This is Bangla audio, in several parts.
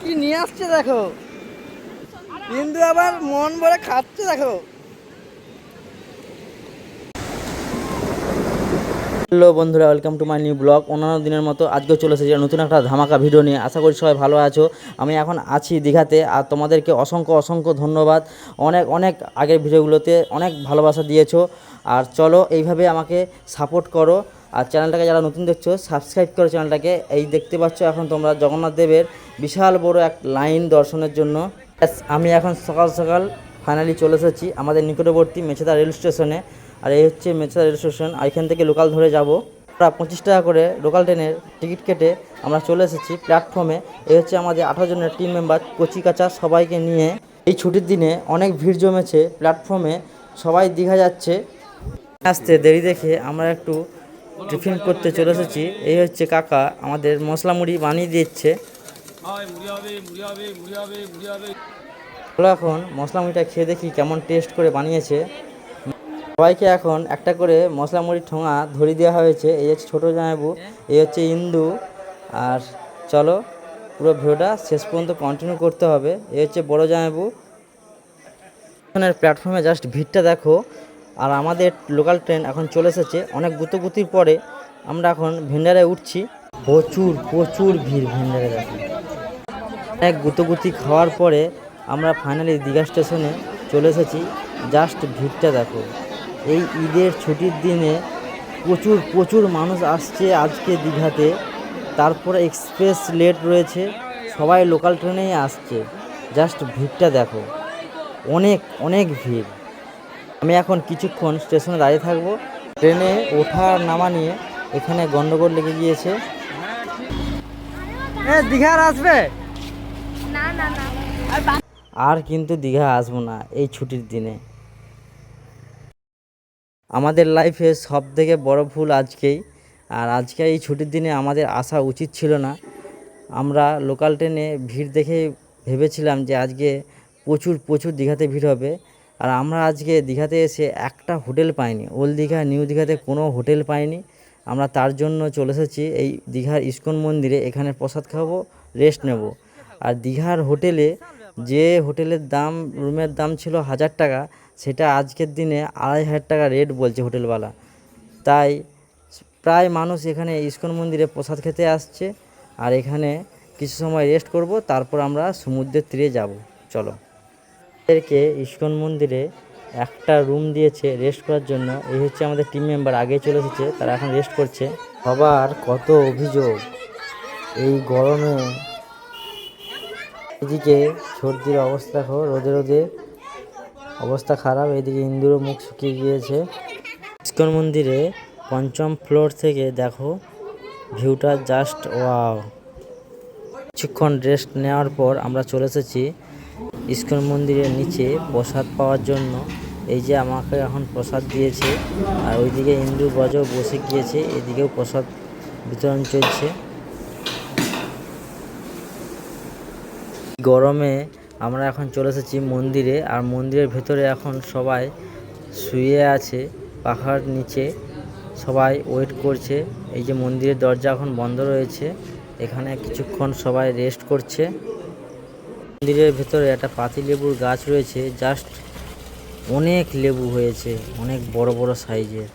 কি নিয়ে আসছে দেখো? আবার মন ভরে খাচ্ছে দেখো। হ্যালো বন্ধুরা welcome to my new blog অন্যান্য দিনের মতো আজকেও চলে এসেছি নতুন একটা ধামাকা ভিডিও নিয়ে। আশা করি সবাই ভালো আছো। আমি এখন আছি দীঘাতে, আর তোমাদেরকে অসংখ্য অসংখ্য ধন্যবাদ। অনেক অনেক আগের ভিডিওগুলোতে অনেক ভালোবাসা দিয়েছ। আর চলো এইভাবে আমাকে সাপোর্ট করো। আর চ্যানেলটাকে যারা নতুন দেখছ সাবস্ক্রাইব করো চ্যানেলটাকে। এই দেখতে পাচ্ছ এখন তোমরা জগন্নাথ দেবের বিশাল বড় এক লাইন দর্শনের জন্য। আমি এখন সকাল সকাল ফাইনালি চলে এসেছি আমাদের নিকটবর্তী মেছেদা রেল স্টেশনে। আর এই হচ্ছে মেছেদা রেল স্টেশন, আর এখান থেকে লোকাল ধরে যাব। প্রায় পঁচিশ টাকা করে লোকাল ট্রেনের টিকিট কেটে আমরা চলে এসেছি প্ল্যাটফর্মে এই হচ্ছে আমাদের আঠারো জনের টিম মেম্বার কচি কাচা সবাইকে নিয়ে। এই ছুটির দিনে অনেক ভিড় জমেছে প্ল্যাটফর্মে সবাই দীঘা যাচ্ছে। আসতে দেরি দেখে আমরা একটু টিফিন করতে চলে এসেছি। এই হচ্ছে কাকা, আমাদের মশলা মুড়ি বানিয়ে দিচ্ছে। এখন মশলা মুড়িটা খেয়ে দেখি কেমন টেস্ট করে বানিয়েছে। সবাইকে এখন একটা করে মশলা মুড়ির ঠোঙা ধরিয়ে দেওয়া হয়েছে। এই হচ্ছে ছোটো জামাইবু, এই হচ্ছে ইন্দু। আর চলো, পুরো ভিডিওটা শেষ পর্যন্ত কন্টিনিউ করতে হবে। এই হচ্ছে বড় জামাইবু। প্ল্যাটফর্মে জাস্ট ভিড়টা দেখো। আর আমাদের লোকাল ট্রেন এখন চলে এসেছে। অনেক গুতগুতির পরে আমরা এখন ভেন্ডারে উঠছি। প্রচুর প্রচুর ভিড় ভেন্ডারে দেখো এক গুতগুতি খাওয়ার পরে আমরা ফাইনালি দীঘা স্টেশনে চলে এসেছি। জাস্ট ভিড়টা দেখো। এই ঈদের ছুটির দিনে প্রচুর প্রচুর মানুষ আসছে আজকে দীঘাতে। তারপরে এক্সপ্রেস লেট রয়েছে। সবাই লোকাল ট্রেনেই আসছে। জাস্ট ভিড়টা দেখো। অনেক অনেক ভিড়। আমি এখন কিছুক্ষণ স্টেশনে দাঁড়িয়ে থাকব। ট্রেনে ওঠা নামা নিয়ে এখানে গন্ডগোল লেগে গিয়েছে। দীঘার আসবে? আর কিন্তু দীঘা আসব না এই ছুটির দিনে। আমাদের লাইফে সব থেকে বড় ভুল আজকেই। আর আজকে এই ছুটির দিনে আমাদের আসা উচিত ছিল না। আমরা লোকাল ট্রেনে ভিড় দেখে ভেবেছিলাম যে আজকে প্রচুর প্রচুর দীঘাতে ভিড় হবে। আর আমরা আজকে দীঘাতে এসে একটা হোটেল পাইনি। ওল্ড দীঘা, নিউ দীঘাতে কোনো হোটেল পাইনি। আমরা তার জন্য চলে এসেছি এই দীঘার ইস্কন মন্দিরে। এখানে প্রসাদ খাব রেস্ট নেব। আর দীঘার হোটেলে যে হোটেলের দাম, রুমের দাম ছিল হাজার টাকা, সেটা আজকের দিনে আড়াই হাজার টাকা রেট বলছে হোটেলওয়ালা। তাই প্রায় মানুষ এখানে ইস্কন মন্দিরে প্রসাদ খেতে আসছে। আর এখানে কিছু সময় রেস্ট করব, তারপর আমরা সমুদ্রের তীরে যাব। চলো। এদেরকে ইস্কন মন্দিরে একটা রুম দিয়েছে রেস্ট করার জন্য। এই হচ্ছে আমাদের টিম মেম্বার আগে চলে এসেছে, তারা এখন রেস্ট করছে। সবার কত অভিযোগ। এই গরমে এদিকে সর্দির অবস্থা রোদে রোদে অবস্থা খারাপ। এদিকে ইন্দুরও মুখ শুকিয়ে গিয়েছে। ইস্কন মন্দিরে পঞ্চম ফ্লোর থেকে, দেখো ভিউটা জাস্ট ওয়াও কিছুক্ষণ রেস্ট নেওয়ার পর আমরা চলে এসেছি। ইস্কন মন্দিরের নিচে প্রসাদ পাওয়ার জন্য। এই যে আমাকে এখন প্রসাদ দিয়েছে, আর ওইদিকে ইন্দু গজ বসে গিয়েছে, এদিকেও প্রসাদ বিতরণ চলছে। গরমে আমরা এখন চলে এসেছি মন্দিরে, আর মন্দিরের ভেতরে এখন সবাই শুয়ে আছে, পাখার নিচে সবাই ওয়েট করছে। এই যে মন্দিরের দরজা এখন বন্ধ রয়েছে, এখানে কিছুক্ষণ সবাই রেস্ট করছে। মন্দিরের ভেতরে একটা পাতি লেবুর গাছ রয়েছে জাস্ট অনেক লেবু হয়েছে অনেক বড় বড় সাইজের।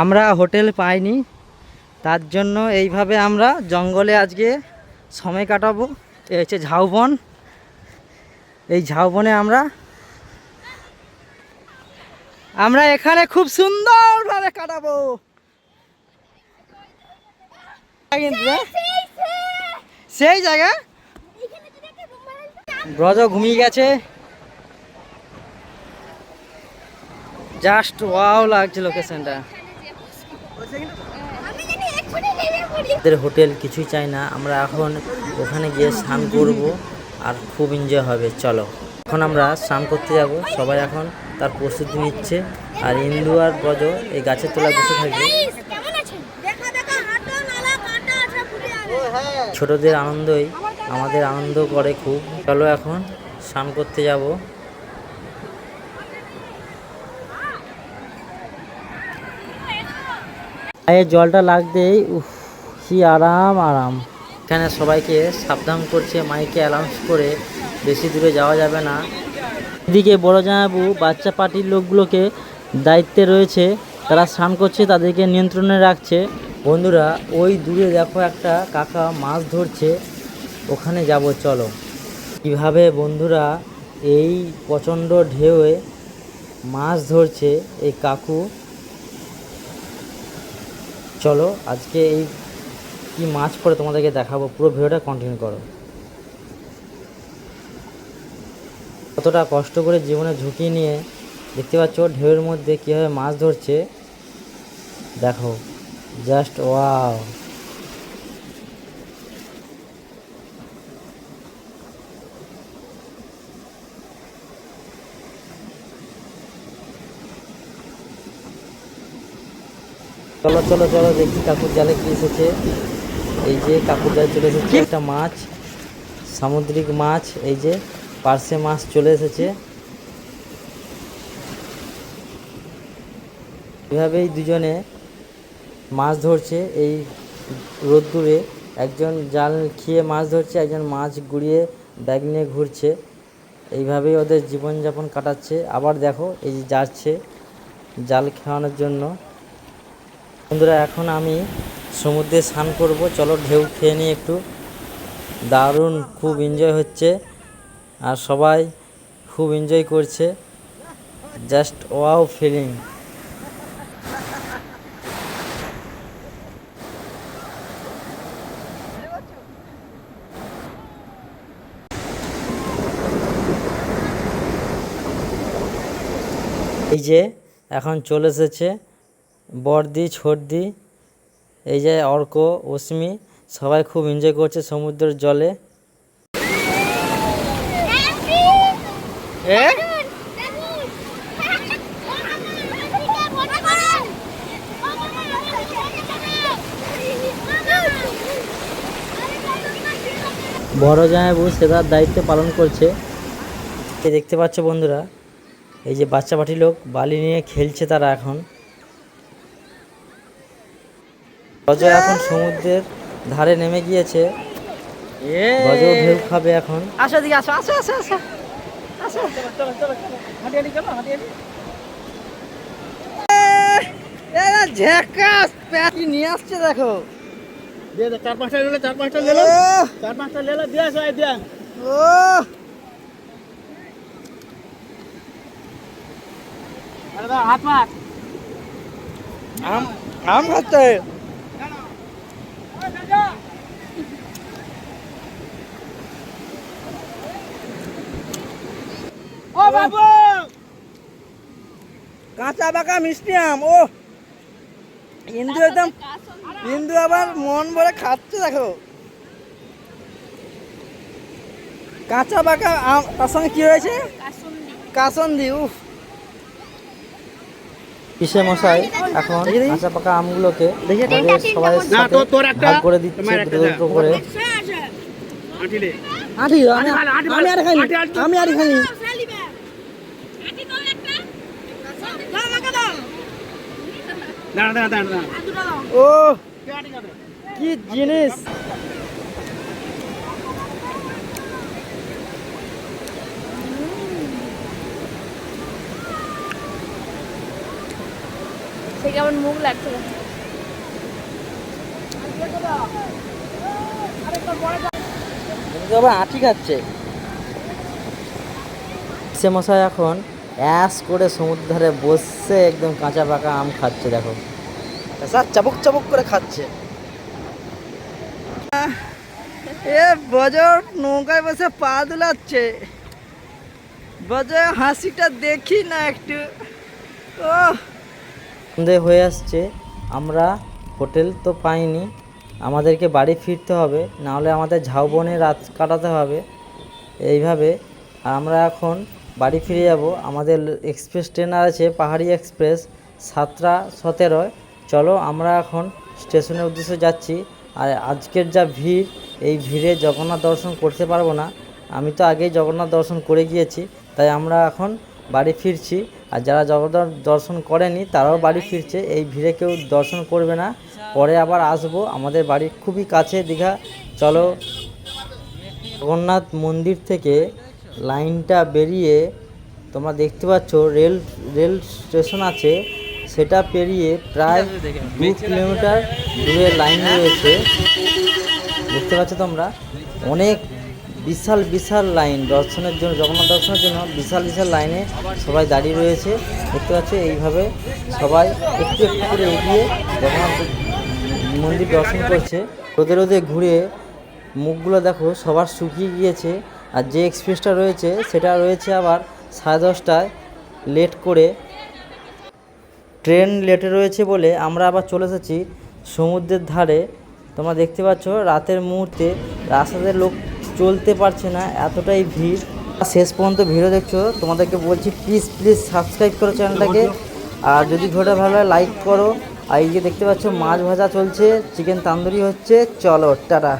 আমরা হোটেল পাইনি তার জন্য এইভাবে আমরা জঙ্গলে আজকে সময় কাটাবো। এই হচ্ছে ঝাউবন। এই ঝাউবনে আমরা আমরা এখানে খুব সুন্দরভাবে কাটাবো? সেই জায়গা? ব্রজ ঘুমিয়ে গেছে। জাস্ট ওয়াও লাগছে লোকেশনটা। আমাদের হোটেল কিছুই চাই না আমরা এখন ওখানে গিয়ে স্নান করব আর খুব এনজয় হবে চলো। এখন আমরা স্নান করতে যাব সবাই এখন তার প্রস্তুতি নিচ্ছে। আর ইন্দু আর ব্রজ এই গাছের তলায় বসে থাকবে। কেমন আছেন? দেখা দেখা হাঁটো নালা কাটা আছে ফুটে যাবে ছোটদের আনন্দই আমাদের আনন্দ করে খুব। চলো এখন স্নান করতে যাব। গায়ে জলটা লাগতেই, উফ, কি আরাম আরাম। এখানে সবাইকে সাবধান করছে, মাইকে অ্যালাউন্স করে বেশি দূরে যাওয়া যাবে না। এদিকে বড় জামাইবাবু, বাচ্চা পার্টির লোকগুলোকে দায়িত্বে রয়েছে, তারা স্নান করছে, তাদেরকে নিয়ন্ত্রণে রাখছে। বন্ধুরা, ওই দূরে দেখো একটা কাকা মাছ ধরছে। ওখানে যাব, চলো। কীভাবে বন্ধুরা এই প্রচণ্ড ঢেউয়ে মাছ ধরছে এই কাকু? চলো, আজকে এই কি মাছ পড়ে তোমাদেরকে দেখাবো, পুরো ভিডিওটা কন্টিনিউ করো। কতটা কষ্ট করে জীবনে ঝুঁকি নিয়ে দেখতে পাচ্ছ ঢেউয়ের মধ্যে কীভাবে মাছ ধরছে? দেখো জাস্ট ওয়াও চলো চলো চলো দেখি কাকুর জালে কি এসেছে। এই যে কাকুর জালে চলে এসেছে একটা মাছ সামুদ্রিক মাছ এই যে পার্সে মাছ চলে এসেছে। এভাবেই দুজনে মাছ ধরছে এই রোদ্দুরে। একজন জাল খেয়ে মাছ ধরছে একজন মাছ গুড়িয়ে ব্যাগ নিয়ে ঘুরছে। এইভাবেই ওদের জীবনযাপন কাটাচ্ছে। আবার দেখো এই যে যাচ্ছে জাল খাওয়ানোর জন্য। বন্ধুরা, এখন আমি সমুদ্রে স্নান করব। চলো, ঢেউ খেয়ে নিই একটু। দারুণ, খুব এনজয় হচ্ছে। আর সবাই খুব এনজয় করছে। জাস্ট ওয়াও ফিলিং এই যে, এখন চলে এসেছে বর্দি ছোটদি এই যে অর্ক অশ্মি সবাই খুব এনজয় করছে সমুদ্রের জলে। বড় জামাইবু সেটার দায়িত্ব পালন করছে। দেখতে পাচ্ছ বন্ধুরা এই যে বাচ্চা পাটি লোক বালি নিয়ে খেলছে তারা এখন। অজয় এখন সমুদ্রের ধারে নেমে গিয়েছে। গজও ঢেউ খাবে এখন। আসো দিকে আসো আসো আসো আসো। আসো। প্যাটি নিয়ে আসছে দেখো। দিয়ে দে, চার পাঁচটা নিলে চার পাঁচটা নিলে চার পাঁচটা নিলে দিয়ে আসো দিয়ে ও আরে হাত মার। আম আম খাচ্ছে ও বাবু! কাঁচা পাকা মিষ্টি আম ও। ইন্দু একদম ইন্দু আবার মন ভরে খাচ্ছে দেখো। কাঁচা পাকা আম তার সঙ্গে কি হয়েছে? কাসন্দি উফ। পিসে মশাই এখন কাঁচা পাকা আমগুলোকে সবাই না, সাথে তোর- তোর একটা, ভাগ করে দিচ্ছে করে। আমি আঠি, আঠি, আমি আর খাইনি। আমি আর খাইনি। ও কে আঁটি কাটে? কি জিনিস সে কেমন মুখ লাগছে আবার খাচ্ছে পিসে মশাই এখন অ্যাস করে সমুদ্র ধারে বসে একদম কাঁচা পাকা আম খাচ্ছে দেখো। স্যার চাবুক চাবুক করে খাচ্ছে। এ বজর নৌকায় বসে পা দুলাচ্ছে। বজর হাসিটা দেখি না একটু। ও সন্ধে হয়ে আসছে আমরা হোটেল তো পাইনি আমাদেরকে বাড়ি ফিরতে হবে নাহলে আমাদের ঝাউবনে রাত কাটাতে হবে। এইভাবে আর আমরা এখন বাড়ি ফিরে যাব। আমাদের এক্সপ্রেস ট্রেন আছে, পাহাড়ি এক্সপ্রেস সাতটা সতেরোয় চলো আমরা এখন স্টেশনের উদ্দেশ্যে যাচ্ছি। আর আজকের যা ভিড়, এই ভিড়ে জগন্নাথ দর্শন করতে পারব না। আমি তো আগেই জগন্নাথ দর্শন করে গিয়েছি, তাই আমরা এখন বাড়ি ফিরছি। আর যারা জগন্নাথ দর্শন করেনি, তারাও বাড়ি ফিরছে। এই ভিড়ে কেউ দর্শন করবে না। পরে আবার আসব। আমাদের বাড়ির খুবই কাছে, দীঘা। চলো জগন্নাথ মন্দির থেকে লাইনটা বেরিয়ে তোমরা দেখতে পাচ্ছ, রেল রেল স্টেশন আছে। সেটা পেরিয়ে প্রায় দু কিলোমিটার দূরে লাইন রয়েছে। দেখতে পাচ্ছ তোমরা, অনেক বিশাল বিশাল লাইন। দর্শনের জন্য, জগন্নাথ দর্শনের জন্য বিশাল বিশাল লাইনে সবাই দাঁড়িয়ে রয়েছে। দেখতে পাচ্ছ, এইভাবে সবাই একটু একটু করে এগিয়ে জগন্নাথ মন্দির দর্শন করছে। রোদে রোদে ঘুরে মুখগুলো দেখো, সবার শুকিয়ে গিয়েছে। আর যে এক্সপ্রেসটা রয়েছে, সেটা রয়েছে আবার সাড়ে দশটায় লেট করে। ট্রেন লেটে রয়েছে বলে আমরা আবার চলে এসেছি সমুদ্রের ধারে। তোমরা দেখতে পাচ্ছ, রাতের মুহূর্তে রাস্তাতে লোক চলতে পারছে না, এতটাই ভিড়। শেষ পর্যন্ত ভিড়ও দেখছ, তোমাদেরকে বলছি প্লিজ প্লিজ সাবস্ক্রাইব করো চ্যানেলটাকে। আর যদি ভিডিওটা ভালো হয় লাইক করো। আর এই যে দেখতে পাচ্ছ, মাছ ভাজা চলছে, চিকেন তান্দুরি হচ্ছে, চলো, টাটা।